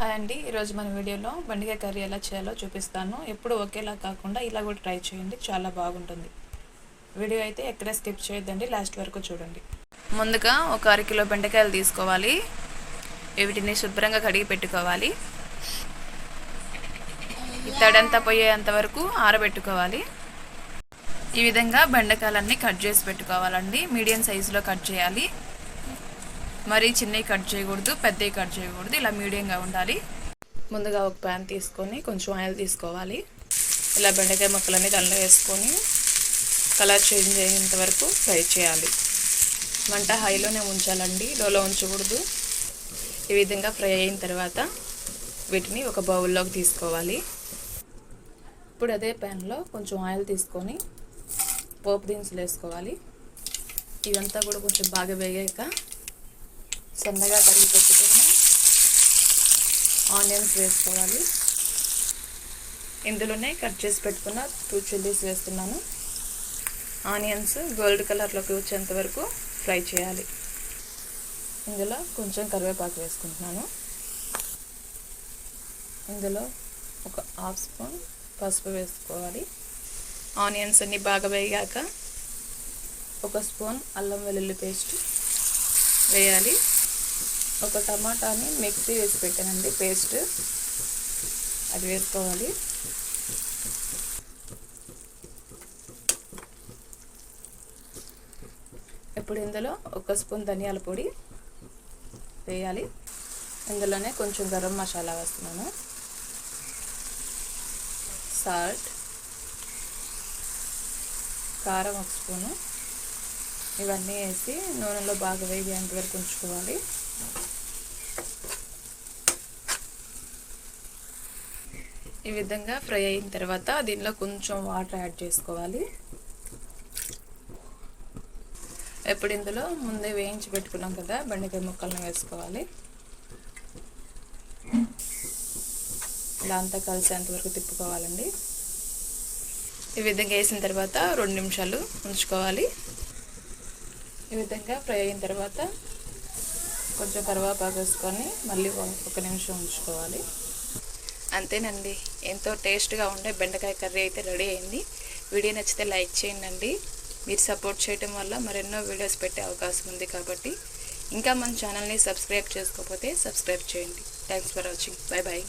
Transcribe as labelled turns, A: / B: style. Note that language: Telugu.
A: హాయ్ అండి. ఈరోజు మన వీడియోలో బెండకాయ కర్రీ ఎలా చేయాలో చూపిస్తాను. ఎప్పుడు ఒకేలా కాకుండా ఇలా కూడా ట్రై చేయండి. చాలా బాగుంటుంది. వీడియో అయితే ఎక్కడ స్కిప్ చేయొద్దండి. లాస్ట్ వరకు చూడండి. ముందుగా ఒక అరకిలో బెండకాయలు తీసుకోవాలి. వీటిని శుభ్రంగా కడిగి పెట్టుకోవాలి. తడంతా పోయేంత వరకు ఆరబెట్టుకోవాలి. ఈ విధంగా బెండకాయలన్నీ కట్ చేసి పెట్టుకోవాలండి. మీడియం సైజులో కట్ చేయాలి. మరీ చిన్నవి కట్ చేయకూడదు పెద్దవి కట్ చేయకూడదు ఇలా మీడియంగా ఉండాలి. ముందుగా ఒక ప్యాన్ తీసుకొని కొంచెం ఆయిల్ తీసుకోవాలి. ఇలా బెండకాయ ముక్కలన్నీ దానిలో వేసుకొని కలర్ చేంజ్ అయ్యేంత వరకు ఫ్రై చేయాలి. వంట హైలోనే ఉంచాలండి లోలో ఉంచకూడదు. ఈ విధంగా ఫ్రై అయిన తర్వాత వీటిని ఒక బౌల్లోకి తీసుకోవాలి. ఇప్పుడు అదే ప్యాన్లో కొంచెం ఆయిల్ తీసుకొని పోపు దినుసులు వేసుకోవాలి. ఇవంతా కూడా కొంచెం బాగా వేగాక సన్నగా తరిగి పెట్టుకున్న. ఆనియన్స్ వేసుకోవాలి. ఇందులోనే కట్ చేసి పెట్టుకున్న టూ చిల్లీస్ వేస్తున్నాను. ఆనియన్స్ గోల్డ్ కలర్లోకి వచ్చేంత వరకు ఫ్రై చేయాలి. ఇందులో కొంచెం కరివేపాకు వేసుకుంటున్నాను. ఇందులో ఒక హాఫ్ స్పూన్ పసుపు వేసుకోవాలి. ఆనియన్స్ అన్నీ బాగా వేగాక ఒక స్పూన్ అల్లం వెల్లుల్లి పేస్ట్ వేయాలి. ఒక టమాటాని మిక్సీ వేసి పెట్టానండి పేస్ట్. అది వేసుకోవాలి. ఇప్పుడు ఇందులో ఒక స్పూన్ ధనియాల పొడి వేయాలి. ఇందులోనే కొంచెం గరం మసాలా వేస్తున్నాను. సాల్ట్. కారం ఒక స్పూను. ఇవన్నీ వేసి నూనెలో బాగా వేగేంత వరకు ఉంచుకోవాలి. ఈ విధంగా ఫ్రై అయిన తర్వాత దీనిలో కొంచెం వాటర్ యాడ్ చేసుకోవాలి. ఎప్పుడు ఇందులో ముందే వేయించి పెట్టుకున్నాం కదా బెండకాయ ముక్కలను వేసుకోవాలి. దాంతో అంతా అంతవరకు తిప్పుకోవాలండి. ఈ విధంగా వేసిన తర్వాత రెండు నిమిషాలు ఉంచుకోవాలి. ఈ విధంగా ఫ్రై అయిన తర్వాత కొంచెం కరివేపాకు వేసుకొని మళ్ళీ ఒక నిమిషం ఉంచుకోవాలి. అంతేనండి. ఎంతో టేస్ట్గా ఉండే బెండకాయ కర్రీ అయితే రెడీ అయింది. వీడియో నచ్చితే లైక్ చేయండి మీరు సపోర్ట్ చేయడం వల్ల మరెన్నో వీడియోస్ పెట్టే అవకాశం ఉంది కాబట్టి. ఇంకా మన ఛానల్ని సబ్స్క్రైబ్ చేసుకోకపోతే సబ్స్క్రైబ్ చేయండి. Thanks for watching. Bye bye